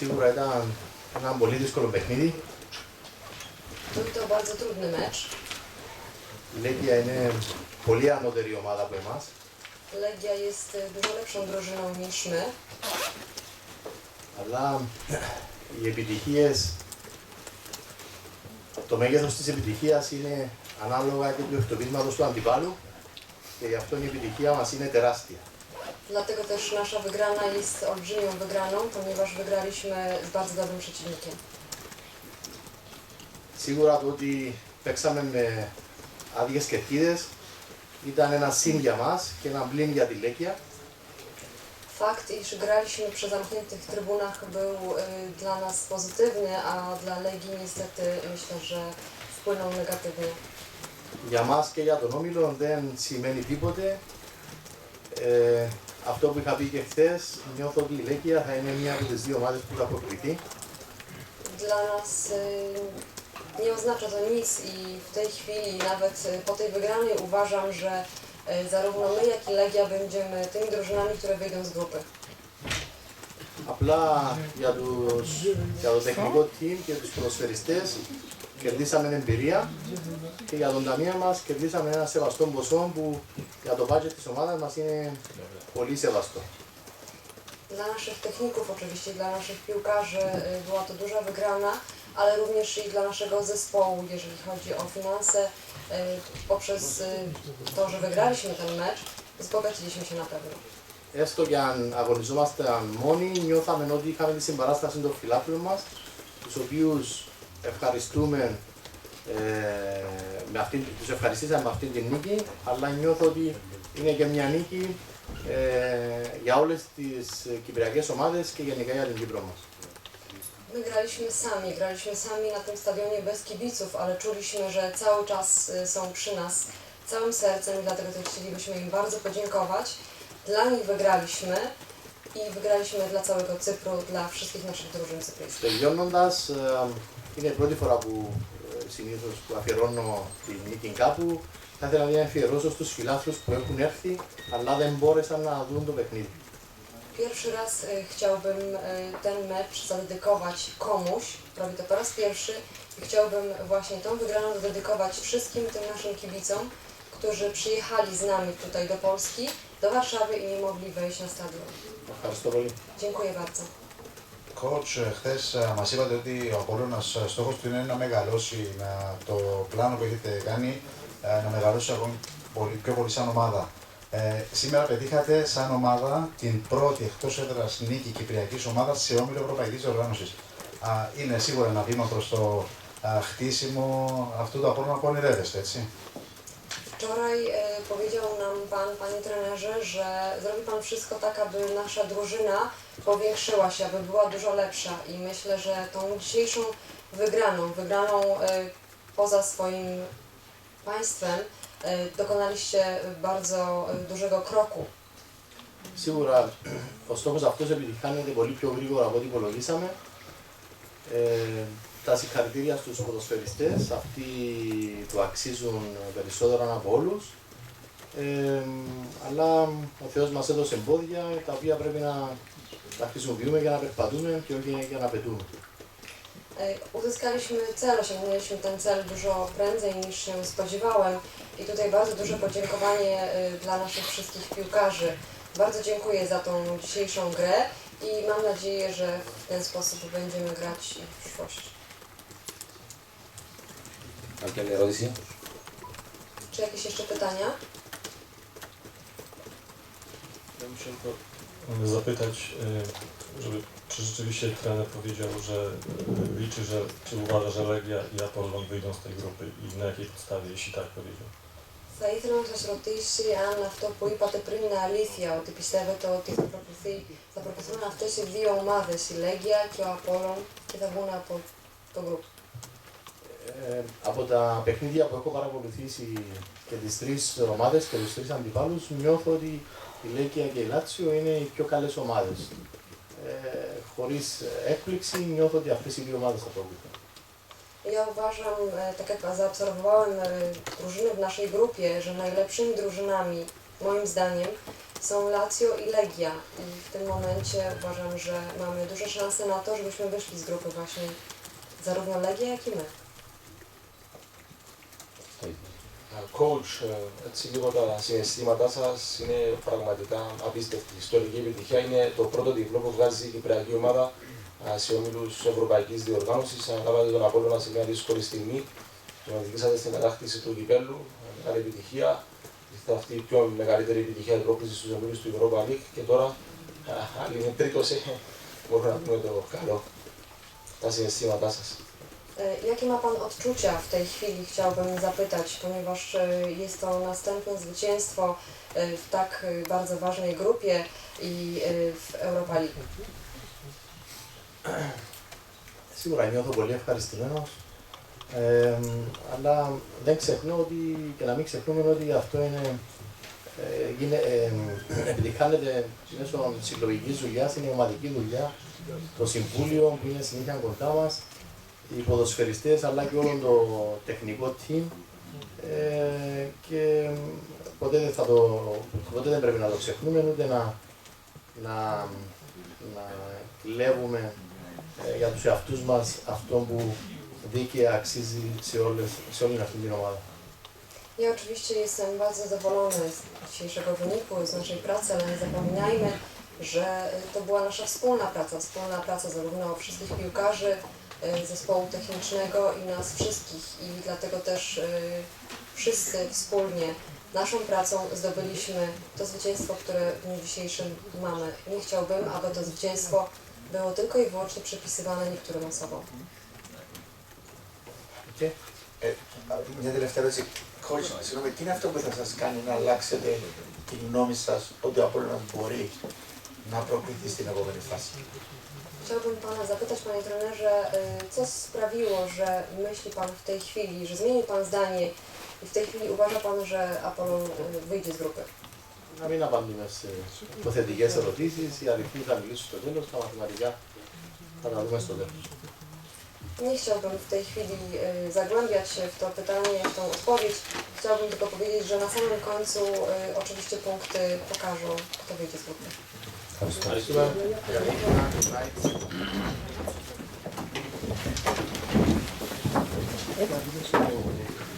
Σίγουρα ήταν ένα πολύ δύσκολο παιχνίδι. Był to bardzo trudny mecz. Η Λέγκια είναι πολύ ανώτερη ομάδα από εμάς. Legia jest y, dużo lepszą drużyną niż my, Αλλά οι επιτυχίες, το μέγεθος της επιτυχίας είναι ανάλογα και του εκτοπίσματος του αντιπάλου και γι' αυτό η επιτυχία μας είναι τεράστια. dlatego też nasza wygrana jest olbrzymią wygraną, ponieważ wygraliśmy z bardzo dobrym przeciwnikiem. Σίγουρα το ότι παίξαμε με άδειες κερκίδες ήταν ένα συν για μας και ένα πλήν για τη Λέκια. Fakt, iż graliśmy przy zamkniętych trybunach był y, dla nas pozytywny, a dla Legii niestety myślę, że wpłynął negatywnie. Για μας και για τον Όμιλο δεν σημαίνει τίποτε. Ε, αυτό που είχα πει και χθε, νιώθω ότι η Λέκια θα είναι μια από τις δύο ομάδες που θα προκριθεί. Dla nas y, nie oznacza to nic i w tej chwili, nawet y, po tej wygranej uważam, że y, zarówno my, jak i Legia będziemy tymi drużynami, które wyjdą z grupy. Απλά για, τους, για το τεχνικό team και τους ποδοσφαιριστές κερδίσαμε εμπειρία και για τον ταμείο μας κερδίσαμε ένα σεβαστό ποσό που για το budget της ομάδας μας είναι πολύ σεβαστό. Dla naszych techników oczywiście, dla naszych piłkarzy y, była to duża wygrana, ale również i dla naszego zespołu, jeżeli chodzi o finanse, y, poprzez y, to, że wygraliśmy ten mecz, wzbogaciliśmy się na pewno. Έστω και αν αγωνιζόμασταν μόνοι, νιώθαμε ότι είχαμε τη συμπαράσταση των φιλάθλων μας, τους οποίους ευχαριστούμε, ε, με αυτήν, τους ευχαριστήσαμε με αυτήν την νίκη, αλλά νιώθω ότι είναι και μια νίκη ε, για όλες τις κυπριακές ομάδες και γενικά για την Κύπρο μας. My graliśmy sami, graliśmy sami na tym stadionie bez kibiców, ale czuliśmy, że cały czas y, są przy nas całym sercem i dlatego też chcielibyśmy im bardzo podziękować. Dla nich wygraliśmy i wygraliśmy dla całego Cypru, dla wszystkich naszych drużyn cypryjskich. Τελειώνοντας, ε, είναι η πρώτη φορά που ε, συνήθως που αφιερώνω τη νίκη κάπου. Θα ήθελα να την αφιερώσω στους φιλάθλους που έχουν έρθει, αλλά δεν μπόρεσαν να δουν το παιχνίδι. Pierwszy raz y, chciałbym y, ten mecz zadedykować komuś, robię to po raz pierwszy i chciałbym właśnie tą wygraną zadedykować wszystkim tym naszym kibicom, którzy przyjechali z nami tutaj do Polski, do Warszawy i nie mogli wejść na stadion. Ευχαριστώ πολύ. Dziękuję bardzo. Coach, χθε μα είπατε ότι ο Απόλλωνας ε, στόχος του είναι να μεγαλώσει να, το πλάνο που έχετε κάνει, ε, να μεγαλώσει ακόμη πολύ, πιο πολύ σαν ομάδα. Ε, σήμερα πετύχατε σαν ομάδα την πρώτη εκτός έδρας νίκη Κυπριακής ομάδας σε όμιλο Ευρωπαϊκής Οργάνωσης. Α, είναι σίγουρα ένα βήμα προς το α, χτίσιμο αυτού του Απόλλωνα που ονειρεύεστε, έτσι. Wczoraj e, powiedział nam Pan, Panie Trenerze, że zrobi Pan wszystko tak, aby nasza drużyna powiększyła się, aby była dużo lepsza i myślę, że tą dzisiejszą wygraną, wygraną e, poza swoim państwem, e, dokonaliście bardzo e, dużego kroku. Σίγουρα ο στόχος αυτός επιτυχάνεται πολύ πιο γρήγορα από ό,τι υπολογίσαμε. Ε, τα συγχαρητήρια στους ποδοσφαιριστές, αυτοί το αξίζουν περισσότερο από όλους. Ε, αλλά ο Θεός μας έδωσε εμπόδια τα οποία πρέπει να τα χρησιμοποιούμε για να περπατούμε και όχι για να πετούμε. E, uzyskaliśmy cel, osiągnęliśmy ten cel dużo prędzej niż się spodziewałem i tutaj bardzo duże podziękowanie e, dla naszych wszystkich piłkarzy. Bardzo dziękuję za tą dzisiejszą grę i mam nadzieję, że w ten sposób będziemy grać w przyszłości. Alcalde Rodysie? Czy jakieś jeszcze pytania? Ja muszę zapytać, y, żeby czy rzeczywiście trener powiedział, że y, liczy, że czy uważa, że Legia i Apollon wyjdą z tej grupy i na jakiej podstawie, jeśli tak powiedział; Θα ήθελα να σας ρωτήσει αν αυτό που είπατε πριν είναι αλήθεια, ότι πιστεύετε ότι θα, προκριθεί, θα προκριθούν αυτές οι δύο ομάδες, η Λέγκια και ο Απόλλων και θα βγουν από το γκρουπ. Ε, από τα παιχνίδια που έχω παρακολουθήσει και τις τρεις ομάδες και τους τρεις αντιπάλους νιώθω ότι η Λέκια και η Λάτσιο είναι οι πιο καλές ομάδες. Ε, χωρίς έκπληξη νιώθω ότι αυτές οι δύο ομάδες θα προκριθούν. Ja uważam, e, tak jak zaobserwowałem e, drużyny w naszej grupie, że najlepszymi drużynami, moim zdaniem, są Lazio i Legia i w tym momencie uważam, że mamy duże szanse na to, żebyśmy wyszli z grupy właśnie zarówno Legia, jak i my. Coach, ε, έτσι λίγο τα συναισθήματά σας είναι πραγματικά απίστευτη. Ιστορική επιτυχία είναι το πρώτο διπλό που βγάζει η Κυπριακή ομάδα α, σε ομίλους Ευρωπαϊκής Διοργάνωσης. Αναλάβατε τον Απόλλωνα σε μια δύσκολη στιγμή και οδηγήσατε στην κατάκτηση του κυπέλου. Ε, Μεγάλη επιτυχία. Ήρθε αυτή η πιο μεγαλύτερη επιτυχία η πρόκληση στους ομίλους του Europa League και τώρα α, άλλη είναι τρίτος. Μπορούμε να πούμε το καλό. Τα συναισθήματά σας. E, Jakie ma Pan odczucia w tej chwili, chciałbym zapytać, ponieważ e, jest to następne zwycięstwo e, w tak e, bardzo ważnej grupie i e, w Europa League. Σίγουρα νιώθω πολύ ευχαριστημένο. Ε, αλλά δεν ξεχνώ ότι και να μην ξεχνούμε ότι αυτό είναι. Ε, γίνε, ε, επιτυχάνεται μέσω τη συλλογική δουλειά, είναι η ομαδική δουλειά, το συμβούλιο που είναι συνήθεια κοντά μα, οι ποδοσφαιριστές αλλά και όλο το τεχνικό team. Ε, και ποτέ δεν, θα το, ποτέ δεν πρέπει να το ξεχνούμε ούτε να, να, να κλέβουμε ε, για τους εαυτούς μας αυτό που δίκαια αξίζει σε, όλες, σε όλη αυτή την ομάδα. Ja oczywiście jestem bardzo zadowolony z dzisiejszego wyniku, z naszej pracy, ale nie zapominajmy, że y, to była nasza wspólna praca, wspólna praca zarówno wszystkich piłkarzy, y, zespołu technicznego i nas wszystkich i dlatego też y, wszyscy wspólnie naszą pracą zdobyliśmy to zwycięstwo, które w dniu dzisiejszym mamy. Nie chciałbym, aby to zwycięstwo było tylko i wyłącznie przypisywane niektórym osobom. Και Ε, μια τελευταία ερώτηση. Coach, συγγνώμη, τι είναι αυτό που θα σας κάνει να αλλάξετε τη γνώμη σας ότι ο Απόλλωνας μπορεί να προκριθεί στην επόμενη φάση. Chciałbym Pana zapytać, Panie trenerze, y, co sprawiło, że myśli Pan w tej chwili, że zmienił Pan zdanie i w tej chwili uważa Pan, że Apollon y, wyjdzie z grupy? να μην απαντούμε σε υποθετικές ερωτήσεις, οι αριθμοί θα μιλήσουν στο τέλος, τα μαθηματικά θα τα δούμε στο τέλος. Nie chciałbym w tej chwili y, zagłębiać się w to pytanie, w tą odpowiedź. Chciałbym tylko powiedzieć, że na samym końcu y, oczywiście punkty pokażą, kto wyjdzie z grupy. Arishima.